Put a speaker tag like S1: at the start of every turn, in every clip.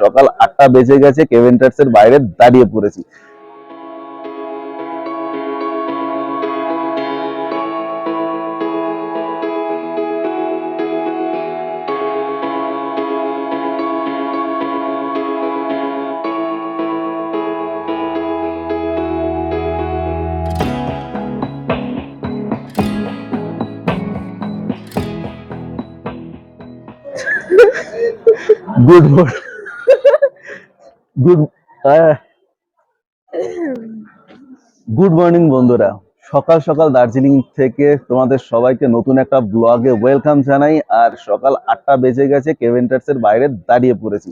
S1: সকাল আটটা বেজে গেছে কেভেন্টার্স এর বাইরে দাঁড়িয়ে পড়েছি। গুড গুড গুড মর্নিং বন্ধুরা। সকাল সকাল দার্জিলিং থেকে তোমাদের সবাইকে নতুন একটা ব্লগে ওয়েলকাম জানাই, আর সকাল আটটা বেজে গেছে কেভেন্টার্স এর বাইরে দাঁড়িয়ে পড়েছি।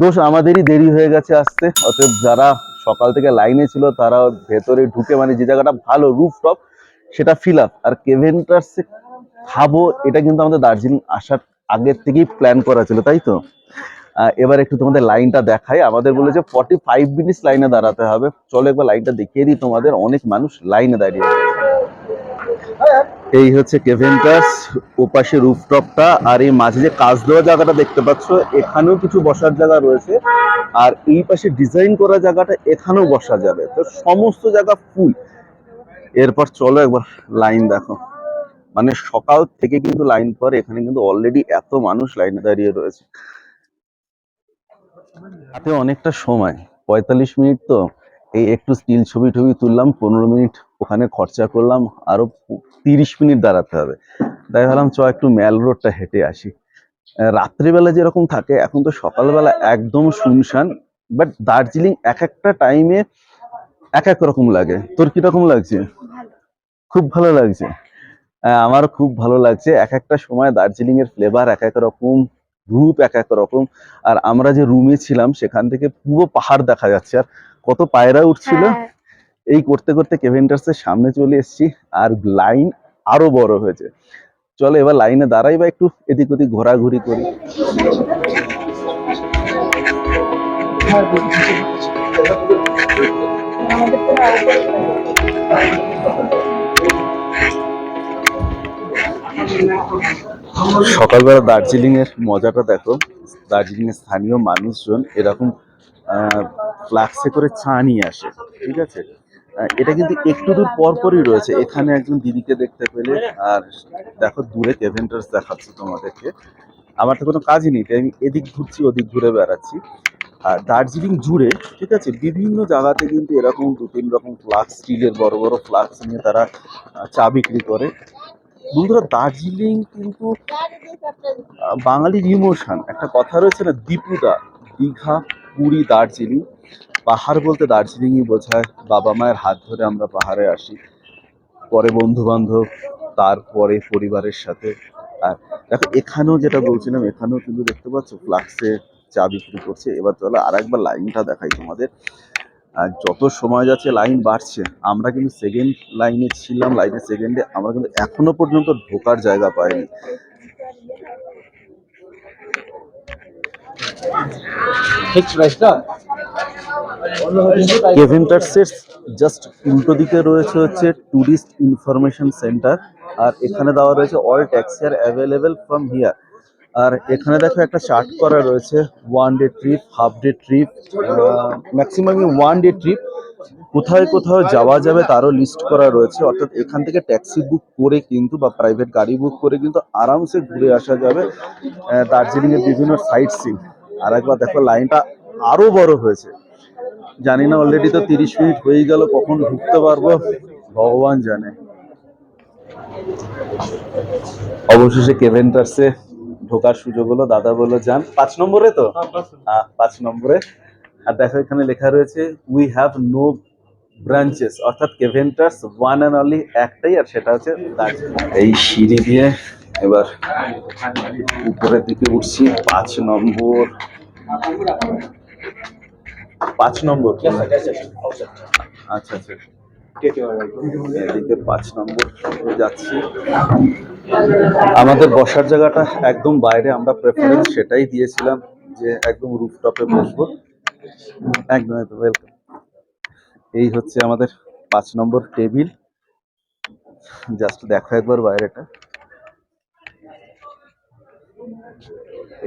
S1: দোষ আমাদেরই দেরি হয়ে গেছে আসতে, অতএব যারা সকাল থেকে লাইনে ছিল তারা ভেতরে ঢুকে মানে যে জায়গাটা ভালো রুফটপ সেটা ফিল আপ আর কেভেন্টার্সে খাব, এটা কিন্তু আমাদের দার্জিলিং আসার আগের থেকেই প্ল্যান করা ছিল, তাই তো? এবার একটু তোমাদের লাইনটা দেখাই। আমাদের বলেছে ফর্টি ফাইভ মিনিটস লাইনে দাঁড়াতে হবে। চলো একবার লাইনটা দেখিয়ে দিই তোমাদের। অনেক মানুষ লাইনে দাঁড়িয়ে। এই হচ্ছে কেভেন্টাস ওপাশে রুফটপটা আর এই মাঝে যে কাজ দেওয়া জায়গাটা দেখতে পাচ্ছ, এখানেও কিছু বসার জায়গা রয়েছে। আর এই পাশে ডিজাইন করা জায়গাটা এখানেও বসা যাবে। তো সমস্ত জায়গা ফুল এরপর চলো একবার লাইন দেখো। মানে সকাল থেকে কিন্তু লাইন পরে এখানে কিন্তু অলরেডি এত মানুষ লাইনে দাঁড়িয়ে রয়েছে। হাতে অনেকটা সময় পঁয়তাল্লিশ মিনিট তো। এই একটু স্টিল ছবি টবি তুললাম পনেরো মিনিট ওখানে খরচা করলাম আরও তিরিশ মিনিট দাঁড়াতে হবে। তাই ভাবলাম চ একটু ম্যাল রোডটা হেঁটে আসি। রাত্রিবেলা যেরকম থাকে এখন তো সকালবেলা একদম শুনশান বাট দার্জিলিং এক একটা টাইমে এক এক রকম লাগে। তোর কীরকম লাগছে? খুব ভালো লাগছে। আহ, আমারও খুব ভালো লাগছে। এক একটা সময় দার্জিলিং এর ফ্লেভার এক এক রকম। রূপ এক এক রকম। আর আমরা যে রুমে ছিলাম সেখান থেকে পুরো পাহাড় দেখা যাচ্ছে। আর কত পায়রা উঠছিল
S2: হ্যাঁ,
S1: এই করতে করতে কেভেন্টার্স এর সামনে চলে এসেছি আর লাইন আরও বড় হয়েছে। চলো এবার লাইনে দাঁড়াই বা একটু এদিক ওদিক ঘোরাঘুরি করি। সকালবেলা দার্জিলিং এর মজাটা দেখো। দার্জিলিং এর স্থানীয় মানুষজন এরকম ফ্লাক্সে করে চা নিয়ে আসে, ঠিক আছে? এটা কিন্তু একটু দূর পরপরই রয়েছে। এখানে একজন দিদিকে দেখতে পেলে, আর দেখো দূরে কেভেন্টার্স দেখাচ্ছে তোমাদেরকে। আমার তো কোনো কাজই নেই, তাই আমি এদিক ঘুরছি, ওদিক ঘুরে বেড়াচ্ছি। আর দার্জিলিং জুড়ে, ঠিক আছে, বিভিন্ন জায়গাতে কিন্তু এরকম দু তিন রকম ফ্লাক্স স্টিলের বড় বড় ফ্লাক্স নিয়ে তারা চা বিক্রি করে। বন্ধুরা, দার্জিলিং কিন্তু বাঙালির ইমোশন। একটা কথা রয়েছে না, দীপুদা, দীঘা, পুরী, দার্জিলিং। পাহাড় বলতে দার্জিলিংই বোঝায়। বাবা মায়ের হাত ধরে আমরা পাহাড়ে আসি। পরে বন্ধু বান্ধব তারপরে পরিবারের সাথে। আর দেখো, এখানেও যেটা বলছিলাম, এখানেও কিন্তু দেখতে পাচ্ছ, ফ্লাক্সে চা বিক্রি করছে। এবার চলো আর একবার লাইনটা দেখাই তোমাদের। আর যত সময় যাচ্ছে লাইন বাড়ছে। আমরা কিন্তু সেকেন্ড লাইনে ছিলাম লাইনের সেকেন্ডে আমরা কিন্তু এখনও পর্যন্ত ঢোকার জায়গা পাইনি। জাস্ট উল্টো দিকে রয়েছে হচ্ছে ট্যুরিস্ট ইনফরমেশন সেন্টার আর এখানে দেওয়া রয়েছে all taxi are available from here আর এখানে দেখো একটা চার্ট করা রয়েছে one day trip half day trip ম্যাক্সিমামই ওয়ান ডে ট্রিপ কোথায় কোথাও যাওয়া যাবে তারও লিস্ট করা রয়েছে। অর্থাৎ এখান থেকে ট্যাক্সি বুক করে কিন্তু বা প্রাইভেট গাড়ি বুক করে কিন্তু আরামসে ঘুরে আসা যাবে। দার্জিলিংয়ের বিভিন্ন সাইট সিন আর একবার দেখো লাইনটা আরও বড় হয়েছে। জানি না অলরেডি তো তিরিশ মিনিট হয়ে গেল, কখন ঢুকতে পারব? ভগবান জানে। অবশেষে কেভেন্টার্সে ঢোকার সুযোগ হলো দাদা বলল যান। পাঁচ নম্বরে তো? হ্যাঁ পাঁচ নম্বরে। আর দেখো এখানে লেখা রয়েছে উই হ্যাভ নো ব্রাঞ্চেস অর্থাৎ কেভেন্টার্স ওয়ান অ্যান্ড অনলি একটাই আর সেটা হচ্ছে এই সিঁড়ি দিয়ে। এবার উপরের দিকে উঠছি পাঁচ নম্বর। পাঁচ নম্বর? আচ্ছা আচ্ছা। এদিকে পাঁচ নম্বর যাচ্ছি। আমাদের বসার জায়গাটা একদম বাইরে, আমরা প্রেফারেন্স সেটাই দিয়েছিলাম যে একদম রুফটপে বসবো। একদম একদম ওয়েলকাম এই হচ্ছে আমাদের পাঁচ নম্বর টেবিল। জাস্ট দেখো একবার বাইরেটা।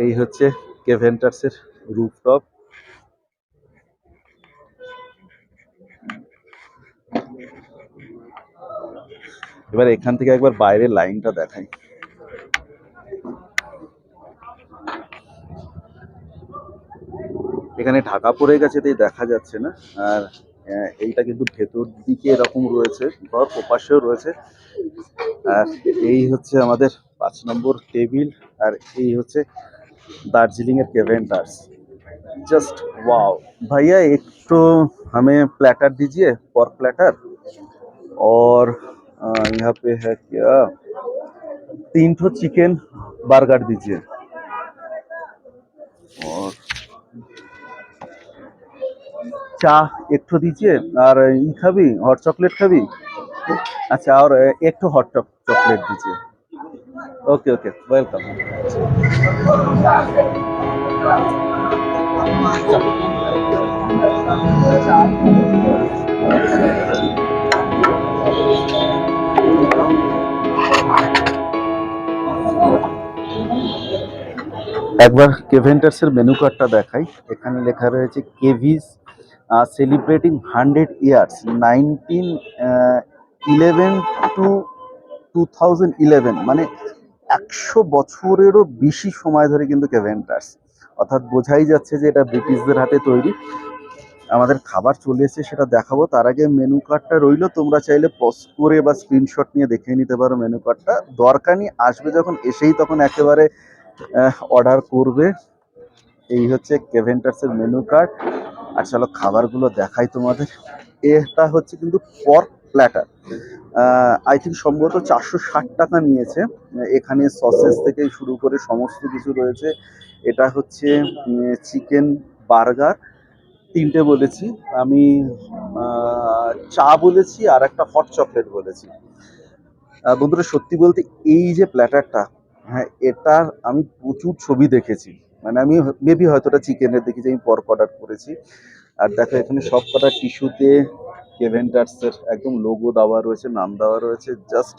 S1: এই হচ্ছে কেভেন্টার্সের রুফটপ এবার এখান থেকে একবার বাইরের লাইনটা দেখাই। এখানে ঢাকা পড়ে গেছে তাই দেখা যাচ্ছে না। আর এইটা কিন্তু ভেতর দিকে এরকম রয়েছে ঘর ওপাশেও রয়েছে। আর এই হচ্ছে আমাদের পাঁচ নম্বর টেবিল, আর এই হচ্ছে দার্জিলিং এর কেভেন্টার্স জাস্ট ওয়াও। ভাইয়া, একটু আমি প্ল্যাটার দিজিয়ে, পর প্ল্যাটার? प्लेटर यहाँ पे है क्या तीन ठो चिकन बर्गर दीजिए और চা একটু दीजिए और ई खाबी हॉट चॉकलेट खाबी अच्छा और एक तो हॉट चॉकलेट दीजिए ओके ओके वेलकम একবার কেভেন্টার্স এর মেনু কার্ডটা দেখাই। এখানে লেখা রয়েছে, Kevs celebrating hundred years nineteen eleven to two eleven মানে একশো বছরেরও বেশি সময় ধরে কিন্তু কেভেন্টার্স। অর্থাৎ বোঝাই যাচ্ছে যে এটা ব্রিটিশদের হাতে তৈরি। আমাদের খাবার চলে এসেছে, সেটা দেখাবো। তার আগে মেনু কার্ডটা রইল, তোমরা চাইলে পজ করে বা স্ক্রিনশট নিয়ে দেখে নিতে পারো মেনু কার্ডটা দরকার নেই, আসবে যখন, এসেই তখন একেবারে অর্ডার করবে। এই হচ্ছে কেভেন্টার্সের মেনু কার্ড আর চলো খাবারগুলো দেখাই তোমাদের। এটা হচ্ছে কিন্তু পর্ক প্ল্যাটার আই থিঙ্ক সম্ভবত চারশো ষাট টাকা নিয়েছে। এখানে সসেস থেকে শুরু করে সমস্ত কিছু রয়েছে। এটা হচ্ছে চিকেন বার্গার তিনটে বলেছি। আমি চা বলেছি আর একটা হট চকলেট বলেছি। বন্ধুরা, সত্যি বলতে এই যে প্ল্যাটারটা হ্যাঁ এটার আমি প্রচুর ছবি দেখেছি। মানে আমি মেবি হয়তো চিকেনের দেখেছি, আমি পর অর্ডার করেছি। আর দেখো, এখানে সব কটা টিস্যুতে কেভেন্টার্সের একদম লোগো দেওয়া রয়েছে, নাম দেওয়া রয়েছে জাস্ট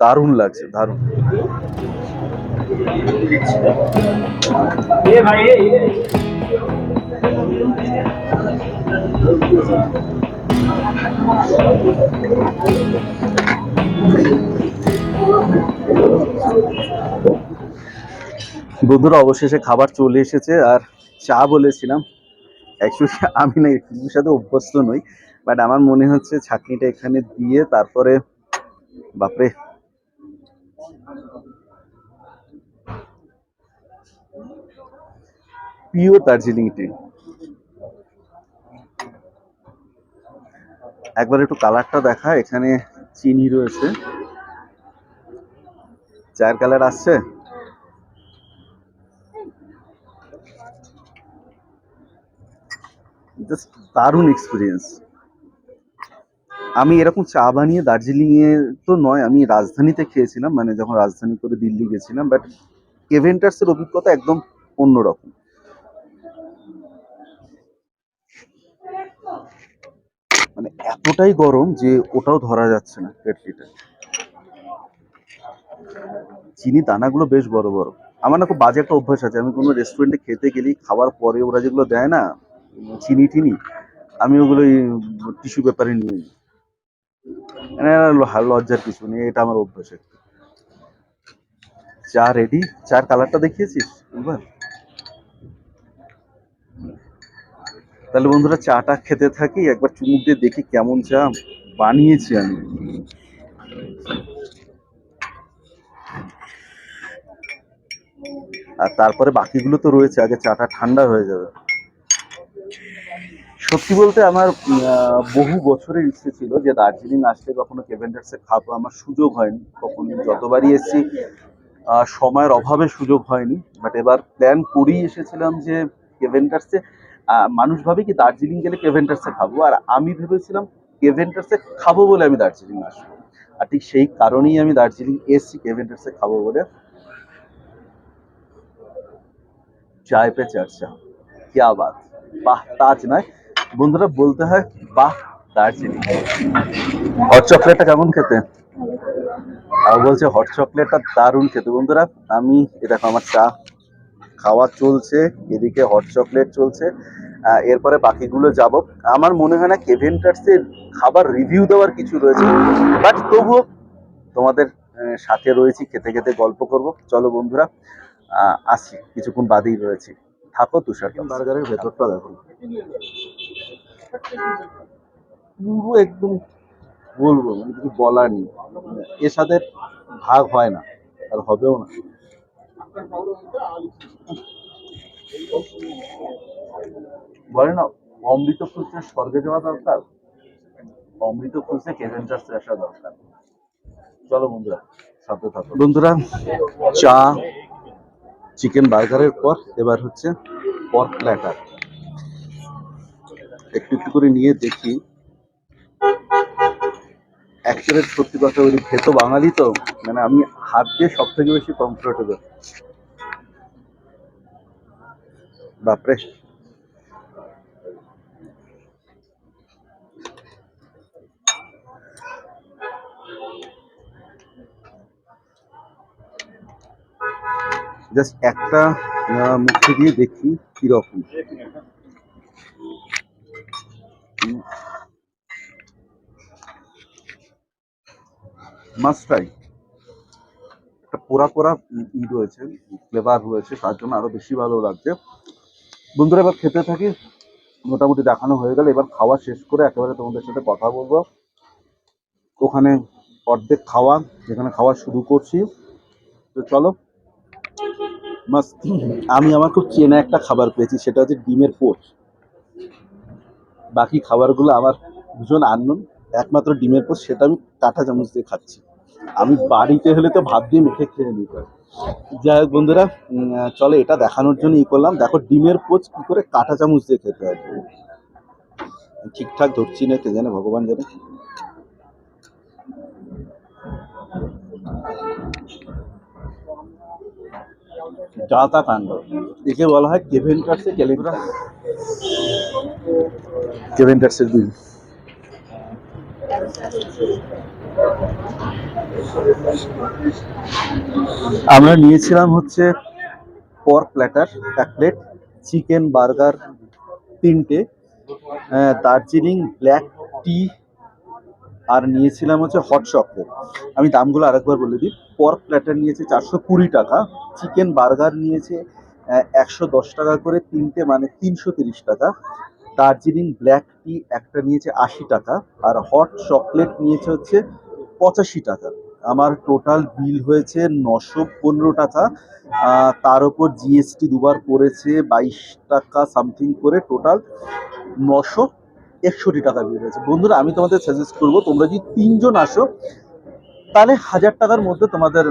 S1: দারুণ লাগছে, দারুণ। বন্ধুরা, অবশেষে খাবার চলে এসেছে আর চা বলেছিলাম। অ্যাকচুয়ালি আমি না, এর সাথে অভ্যস্ত নই বাট আমার মনে হচ্ছে ছাকনিটা এখানে দিয়ে তারপরে, বাপরে। পিওর দার্জিলিং টি একবার একটু কালারটা দেখা, এখানে চিনি রয়েছে। চায়ের কালার আসছে? জাস্ট দারুণ এক্সপিরিয়েন্স আমি এরকম চা বানিয়ে দার্জিলিং এ তো নয়, আমি রাজধানীতে খেয়েছিলাম মানে যখন রাজধানী করে দিল্লি গেছিলাম বাট কেভেন্টার্স এর অভিজ্ঞতা একদম অন্যরকম। মানে এতটাই গরম যে ওটাও ধরা যাচ্ছে না কেটলিটা চিনি দানাগুলো বেশ বড় বড়। আমার না খুব বাজে একটা অভ্যাস আছে। আমি কোনো রেস্টুরেন্টে খেতে গেলেই খাওয়ার পরে ওরা যেগুলো দেয় না, চিনি টিনি, আমি ওগুলো টিস্যু পেপারে নিয়ে নিই। মানে লজ্জার কিছু নেই, এটা আমার অভ্যাস চা রেডি চার কালারটা দেখিয়েছিস? এবার তাহলে বন্ধুরা চাটা খেতে থাকি, একবার চুমুক দিয়ে দেখি কেমন চা বানিয়েছি আমি। আর তারপরে বাকিগুলো তো রয়েছে, আগে চাটা ঠান্ডা হয়ে যাবে। সত্যি বলতে আমার বহু বছরের ইচ্ছে ছিল যে দার্জিলিং আসলে কখনো কেভেন্ডার্সে খাব আমার সুযোগ হয়নি। কখনো যতবারই এসেছি সময়ের অভাবে সুযোগ হয়নি। বাট এবার প্ল্যান করেই এসেছিলাম যে কেভেন্টার্সে মানুষ ভাবে কি দার্জিলিং গেলে কেভেন্টার্সে খাবো আর আমি ভেবেছিলাম কেভেন্টার্সে খাবো বলে আমি দার্জিলিং আসবো আর ঠিক সেই কারণেই আমি দার্জিলিং এসেছি কেভেন্টার্সে খাবো বলে চায় পে চর্চা क्या बात বাহ তাজ নয় বন্ধুরা বলতে হয় বাহ দার্জিলিং হট চকলেটটা কেমন খেতে আর বলছে হট চকলেটটা দারুণ খেতে বন্ধুরা আমি এ দেখো আমার চা খাওয়া চলছে এদিকে হট চকলেট চলছে আহ, এরপরে বাকিগুলো যাব। আমার মনে হয় না কেভেন কেভেন্টার্সের খাবার রিভিউ দেওয়ার কিছু রয়েছে বাট তবুও তোমাদের সাথে রয়েছি খেতে খেতে গল্প করব। চলো বন্ধুরা আসি কিছুক্ষণ বাদেই রয়েছি। থাকো তুষার বার্গারের ভেতরটা দেখো। পুরো একদম বলব মানে কিছু বলার নেই। এর সাথে ভাগ হয় না আর হবেও না। বলে না, অমৃত খুঁজতে স্বর্গে যাওয়া দরকার, অমৃত খুঁজতে কেভেন্টার্সে আসা দরকার। চলো বন্ধুরা, সাথে থাকো। বন্ধুরা, চা, চিকেন বার্গারের পর এবার হচ্ছে পর্ক প্ল্যাটার একটু একটু করে নিয়ে দেখি। অ্যাকচুয়ালি সত্যি কথা বলি, খেতো বাঙালি তো মানে আমি হাত দিয়ে সব থেকে বেশি কমফোর্টেবল বাপরে জাস্ট একটা মুখে দিয়ে দেখি কীরকম। মাস্ট একটা পোড়া পোড়া ই রয়েছে ফ্লেভার রয়েছে, তার জন্য আরও বেশি ভালো লাগছে। বন্ধুরা, এবার খেতে থাকি, মোটামুটি দেখানো হয়ে গেল। এবার খাওয়া শেষ করে একেবারে তোমাদের সাথে কথা বলব। ওখানে অর্ধেক খাওয়া, যেখানে খাওয়া শুরু করছি। তো চলো আমি আমার খুব চেনা একটা খাবার পেয়েছি, সেটা হচ্ছে ডিমের পোচ বাকি খাবারগুলো আমার ভীষণ আননোন, একমাত্র ডিমের পোচ সেটা আমি কাঁটা চামচ দিয়ে খাচ্ছি। আমি বাড়িতে হলে তো ভাত দিয়ে মেখে খেয়ে নিতাম যাই হোক বন্ধুরা চলো এটা দেখানোর জন্য ই করলাম। দেখো ডিমের পোচ কি করে কাঁটা চামচ দিয়ে খেতে হয়। ঠিকঠাক ধরছি না, কে জানে, ভগবান জানে। যা তা কাণ্ড একে বলা হয় কেভেন্টার্সে কেলেন্ডার কেভেন্টার্সের বিল। আমরা নিয়েছিলাম হচ্ছে পর প্ল্যাটার, এক প্লেট চিকেন বার্গার তিনটে দার্জিলিং ব্ল্যাক টি আর নিয়েছিলাম হচ্ছে হট চকলেট আমি দামগুলো আরেকবার বলে দিই। পর্ক প্ল্যাটার নিয়েছে চারশো কুড়ি টাকা চিকেন বার্গার নিয়েছে একশো দশ টাকা করে তিনটে মানে তিনশো তিরিশ টাকা। দার্জিলিং ব্ল্যাক টি একটা নিয়েছে আশি টাকা, আর হট চকলেট নিয়েছে হচ্ছে পঁচাশি টাকা। আমার টোটাল বিল হয়েছে নশো পনেরো টাকা তার উপর জিএসটি দুবার পড়েছে বাইশ টাকা সামথিং করে টোটাল নশো একষট্টি টাকা বিল হয়েছে। বন্ধুরা, আমি তোমাদের সাজেস্ট করব, তোমরা যদি তিনজন আসো, তাহলে হাজার টাকার মধ্যে তোমাদের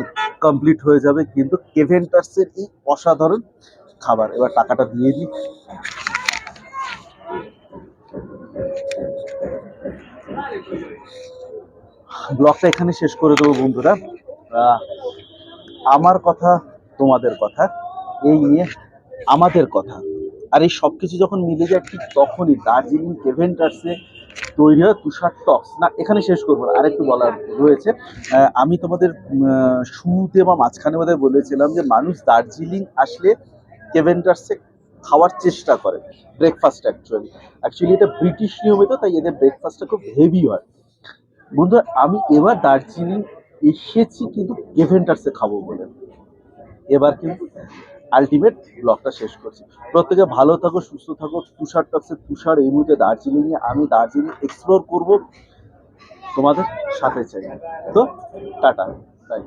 S1: কমপ্লিট হয়ে যাবে কিন্তু কেভেন্টার্সের এই অসাধারণ খাবার। এবার টাকাটা দিয়ে দিই। ব্লগটা এখানে শেষ করে দেবো বন্ধুরা। আমার কথা, তোমাদের কথা, এই নিয়ে আমাদের কথা। আর এই সব কিছু যখন মিলে যায় ঠিক তখনই দার্জিলিং কেভেন্টার্সে তৈরি হয় তুষার টক্স না, এখানে শেষ করব না, আরেকটু বলার রয়েছে। আমি তোমাদের শুরুতে বা মাঝখানে বোধহয় বলেছিলাম যে মানুষ দার্জিলিং আসলে কেভেন্টার্সে খাওয়ার চেষ্টা করে ব্রেকফাস্ট অ্যাকচুয়ালি অ্যাকচুয়ালি এটা ব্রিটিশ নিয়মিত, তাই এদের ব্রেকফাস্টটা খুব হেভি হয়। বন্ধু আমি এবার দার্জিলিং এসেছি কিন্তু কেভেন্টার্সে খাব বলে। এবার কিন্তু আলটিমেট ব্লগটা শেষ করছি। প্রত্যেকে ভালো থাকো, সুস্থ থাকো, তুষার টপসে তুষার এই মুহূর্তে দার্জিলিংয়ে আমি দার্জিলিং এক্সপ্লোর করব তোমাদের সাথে চাই। তো টাটা তাই